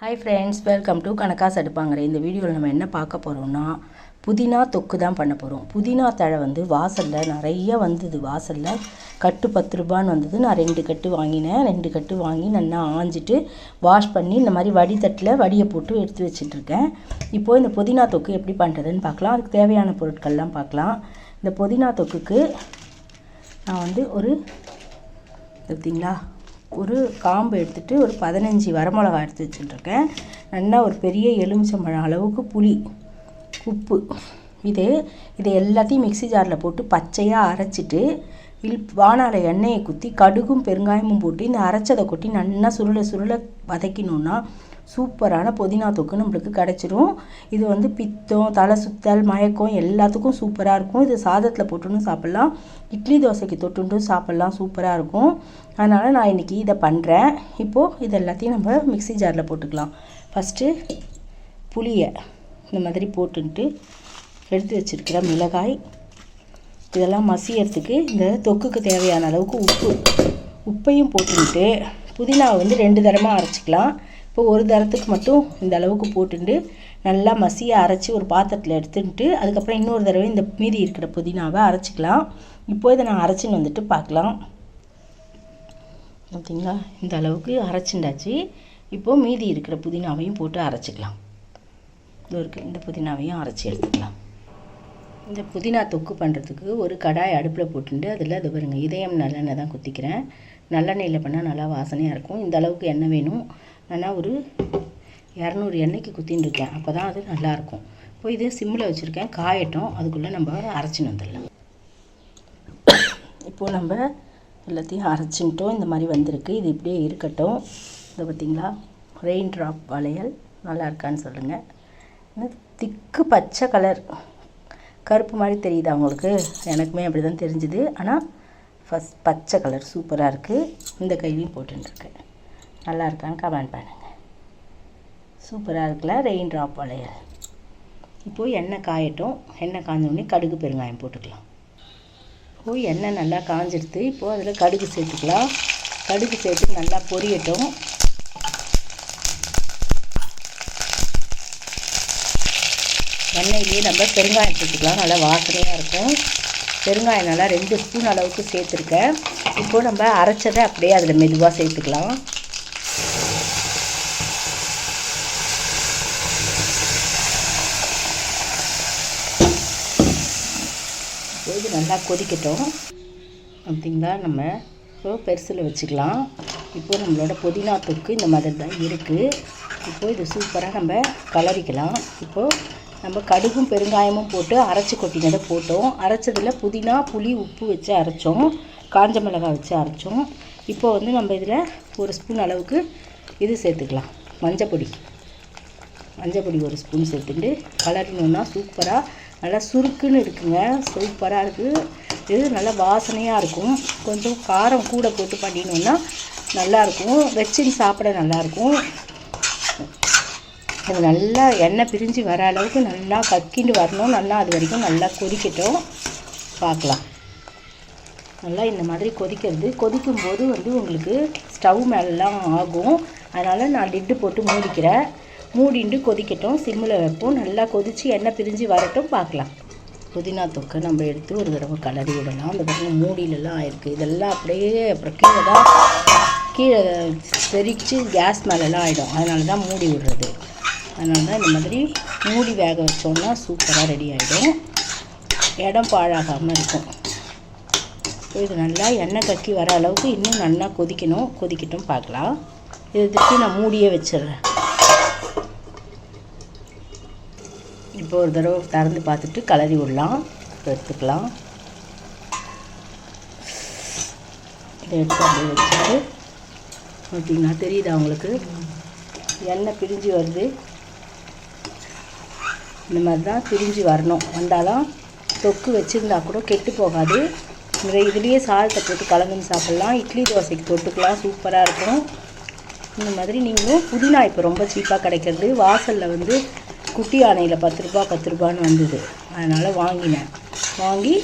Hi friends welcome to கணக்காஸ் அடுப்பாங்கிற இந்த வீடியோவில் நம்ம என்ன பார்க்க போகிறோம்னா புதினா தொக்கு தான் பண்ண போகிறோம் புதினா தழை வந்து வாசலில் நிறைய வந்தது. வாசலில் கட்டு பத்து ரூபான்னு வந்தது. நான் ரெண்டு கட்டு வாங்கினேன். ரெண்டு கட்டு வாங்கி நல்லா ஆஞ்சிட்டு வாஷ் பண்ணி இந்த மாதிரி வடித்தட்டில் வடியை போட்டு எடுத்து வச்சிட்ருக்கேன். இப்போது இந்த புதினா தொக்கு எப்படி பண்ணுறதுன்னு பார்க்கலாம். அதுக்கு தேவையான பொருட்கள்லாம் பார்க்கலாம். இந்த புதினா தொக்குக்கு நான் வந்து ஒரு பார்த்தீங்களா ஒரு காம்பு எடுத்துகிட்டு ஒரு பதினஞ்சு வரமிளகா எடுத்து வச்சுட்டுருக்கேன். நல்லா ஒரு பெரிய எலுமிச்சம்பழம் அளவுக்கு புளி உப்பு இது இதை எல்லாத்தையும் மிக்ஸி ஜாரில் போட்டு பச்சையாக அரைச்சிட்டு இல் வானால எண்ணெயை குத்தி கடுகும் பெருங்காயமும் போட்டு இந்த அரைச்சதை கொட்டி நல்லா சுருளை சுருள வதக்கினோன்னா சூப்பரான புதினா தொக்கு நம்மளுக்கு கிடச்சிரும். இது வந்து பித்தம் தலை சுத்தல் மயக்கம் எல்லாத்துக்கும் சூப்பராக இருக்கும். இது சாதத்தில் போட்டுன்னு சாப்பிட்லாம். இட்லி தோசைக்கு தொட்டுண்டும் சாப்பிட்லாம். சூப்பராக இருக்கும். அதனால் நான் இன்றைக்கி இதை பண்ணுறேன் இப்போது இது எல்லாத்தையும் நம்ம மிக்ஸி ஜாரில் போட்டுக்கலாம். ஃபஸ்ட்டு புளியை இந்த மாதிரி போட்டுன்ட்டு எடுத்து வச்சுருக்கிற மிளகாய் இதெல்லாம் மசியறதுக்கு இந்த தொக்குக்கு தேவையான அளவுக்கு உப்பு. உப்பையும் போட்டுக்கிட்டு புதினாவை வந்து ரெண்டு தரமாக அரைச்சிக்கலாம். இப்போ ஒரு தரத்துக்கு மட்டும் இந்த அளவுக்கு போட்டுட்டு நல்லா மசிய அரைச்சி ஒரு பாத்திரத்தில் எடுத்துட்டு அதுக்கப்புறம் இன்னொரு தடவை இந்த மீதி இருக்கிற புதினாவை அரைச்சிக்கலாம். இப்போ இதை நான் அரைச்சின்னு வந்துட்டு பார்க்கலாம். பார்த்தீங்களா இந்த அளவுக்கு அரைச்சிண்டாச்சு. இப்போது மீதி இருக்கிற புதினாவையும் போட்டு அரைச்சிக்கலாம். இது இருக்குது இந்த புதினாவையும் அரைச்சி எடுத்துக்கலாம். இந்த புதினா தொக்கு பண்ணுறதுக்கு ஒரு கடாய் அடுப்பில் போட்டுட்டு அதில் அது பாருங்க இதயம் நல்லெண்ணெய் தான் குத்திக்கிறேன். நல்லெண்ணெயில் பண்ணால் நல்லா வாசனையாக இருக்கும். இந்த அளவுக்கு எண்ணெய் வேணும். ஆனால் ஒரு இரநூறு எண்ணெய்க்கு குத்தின்னு இருக்கேன். அப்போ தான் அது நல்லாயிருக்கும் இப்போ இது சிம்மில் வச்சுருக்கேன். காயட்டும். அதுக்குள்ளே நம்ம அரைச்சின்னு வந்துடலாம். இப்போது நம்ம எல்லாத்தையும் அரைச்சின்ட்டோம். இந்த மாதிரி வந்திருக்கு. இது இப்படியே இருக்கட்டும். இதை பார்த்திங்களா? ரெயின் ட்ராப் வளையல். நல்லா இருக்கான்னு சொல்லுங்கள் திக்கு பச்சை கலர் கருப்பு மாதிரி தெரியுதா உங்களுக்கு? எனக்குமே அப்படி தான் தெரிஞ்சுது. ஆனால் ஃபஸ்ட் பச்சை கலர் சூப்பராக இருக்குது இந்த கையிலையும் போட்டுருக்கேன் நல்லா இருக்கான்னு கமெண்ட் பண்ணுங்கள் சூப்பராக இருக்குல்ல ரெயின் ட்ராப் வளையல். இப்போது எண்ணெய் காயட்டும். எண்ணெய் காஞ்ச கடுகு பெருங்காயம் போட்டுக்கலாம். இப்போது எண்ணெய் நல்லா காஞ்சிடுது இப்போது அதில் கடுகு சேர்த்துக்கலாம். கடுகு சேர்த்து நல்லா பொரியட்டும். எண்ணெயிலேயே நம்ம பெருங்காயம் சேர்த்துக்கலாம் நல்லா வாசனையாக இருக்கும். பெருங்காயம் நல்லா ரெண்டு ஸ்பூன் அளவுக்கு சேர்த்துருக்கேன். இப்போது நம்ம அரைச்சதை அப்படியே அதில் மெதுவாக சேர்த்துக்கலாம். இது நல்லா கொதிக்கட்டும். அப்படிங்களா? நம்ம இப்போ பெருசில் வச்சுக்கலாம். இப்போது நம்மளோட புதினா தொக்கு இந்த மாதிரி தான் இருக்குது இப்போது இது சூப்பராக நம்ம கலரிக்கலாம். இப்போது நம்ம கடுகும் பெருங்காயமும் போட்டு அரைச்சி கொட்டினதை போட்டோம். அரைச்சதில் புதினா புளி உப்பு வச்சு அரைச்சோம். காஞ்ச மிளகாய் வச்சு அரைச்சோம். இப்போ வந்து நம்ம இதில் ஒரு ஸ்பூன் அளவுக்கு இது சேர்த்துக்கலாம். மஞ்சப்பொடி. மஞ்சப்பொடி ஒரு ஸ்பூன் சேர்த்துட்டு கலரினோன்னா சூப்பராக நல்லா சுருக்குன்னு இருக்குங்க. சூப்பராக இருக்குது இது நல்லா வாசனையாக இருக்கும். கொஞ்சம் காரம் கூட போட்டு பண்ணினோன்னா நல்லாயிருக்கும் வச்சுன்னு சாப்பிட நல்லாயிருக்கும் அது நல்லா எண்ணெய் பிரிஞ்சு வர அளவுக்கு நல்லா கக்கிண்டு வரணும். நல்லா அது வரைக்கும் நல்லா கொதிக்கட்டும். பார்க்கலாம். நல்லா இந்த மாதிரி கொதிக்கிறது. கொதிக்கும் போது வந்து உங்களுக்கு ஸ்டவ் மேலெலாம் ஆகும். அதனால் நான் லிட்டு போட்டு மூடிக்கிறேன். மூடிண்டு கொதிக்கட்டும். சிம்மில் வைப்போம். நல்லா கொதித்து எண்ணெய் பிரிஞ்சு வரட்டும். பார்க்கலாம். புதினா தொக்கை நம்ம எடுத்து ஒரு தடவை கலரி விடலாம். அந்த பக்கம் மூடியிலலாம் ஆயிருக்கு. இதெல்லாம் அப்படியே அப்புறம் கீழே தான் கீழே தெரிச்சு கேஸ் மேலெலாம் ஆகிடும் அதனால தான் மூடி விடுறது. அதனால தான் இந்த மாதிரி மூடி வேக வச்சோம்னா சூப்பராக ரெடி ஆகிடும் இடம் பாழாகாமல் இருக்கும். இது நல்லா எண்ணெய் கக்கி வர அளவுக்கு இன்னும் நல்லா கொதிக்கணும். கொதிக்கட்டும் பார்க்கலாம். இது திருப்பி நான் மூடியே வச்சிடுறேன். இப்போ ஒரு தடவை திறந்து பார்த்துட்டு கலரி விடலாம். எடுத்துக்கலாம். இதை எடுத்து அப்படியே வச்சுட்டு பார்த்தீங்கன்னா தெரியுதா உங்களுக்கு? எண்ணெய் பிரிஞ்சு வருது. இந்த மாதிரி தான் பிரிஞ்சு வரணும். வந்தாலும் தொக்கு வச்சுருந்தா கூட கெட்டு போகாது. இந்த இதுலேயே சாதத்தை போட்டு கலந்துன்னு சாப்பிட்லாம். இட்லி தோசைக்கு தொட்டுக்கலாம். சூப்பராக இருக்கும். இந்த மாதிரி நீங்களும் புதினா இப்போ ரொம்ப சீப்பாக கிடைக்கிறது. வாசலில் வந்து குட்டி யானையில் பத்து ரூபா பத்து ரூபான்னு வந்தது. அதனால் வாங்கினேன். வாங்கி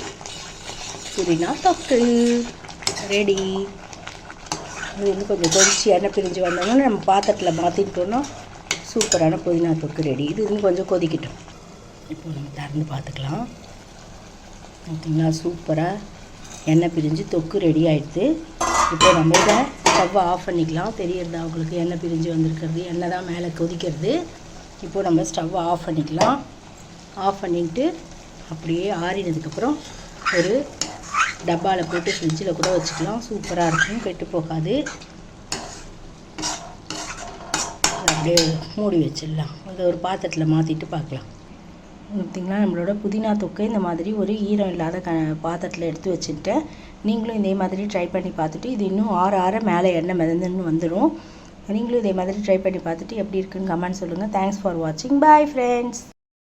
புதினா தொக்கு. ரெடி அது வந்து கொஞ்சம் கொதிச்சு எண்ணெய் பிரிஞ்சு வந்தோம்னா நம்ம பாத்திரத்தில் மாற்றிட்டோன்னா சூப்பரான புதினா தொக்கு ரெடி இது இன்னும் கொஞ்சம் கொதிக்கட்டும். இப்போ நம்ம திறந்து பார்த்துக்கலாம். ஓகேங்களா சூப்பராக எண்ணெய் பிரிஞ்சு தொக்கு ரெடி ஆகிடுது இப்போ நம்ம இதை ஸ்டவ்வை ஆஃப் பண்ணிக்கலாம். தெரியறதா உங்களுக்கு எண்ணெய் பிரிஞ்சு வந்திருக்கிறது எண்ணெய் தான் மேலே கொதிக்கிறது. இப்போ நம்ம ஸ்டவ்வை ஆஃப் பண்ணிக்கலாம். ஆஃப் பண்ணிட்டு அப்படியே ஆறினதுக்கப்புறம் ஒரு டப்பாவில் போட்டு ஃப்ரிட்ஜில் கூட வச்சுக்கலாம். சூப்பராக இருக்கும் கெட்டு போகாது. அப்படியே மூடி வச்சிடலாம். அதை ஒரு பாத்திரத்தில் மாற்றிட்டு பார்க்கலாம். பார்த்திங்களா நம்மளோட புதினா தொக்கை இந்த மாதிரி ஒரு ஈரம் இல்லாத க பாத்திரத்தில் எடுத்து வச்சுட்டேன் நீங்களும் இதே மாதிரி ட்ரை பண்ணி பார்த்துட்டு இது இன்னும் ஆற ஆற மேலே எண்ணெய் மிதந்துன்னு வந்துடும் நீங்களும் இதே மாதிரி ட்ரை பண்ணி பார்த்துட்டு எப்படி இருக்குன்னு கமெண்ட் சொல்லுங்கள் தேங்க்ஸ் ஃபார் வாட்சிங் பாய் ஃப்ரெண்ட்ஸ்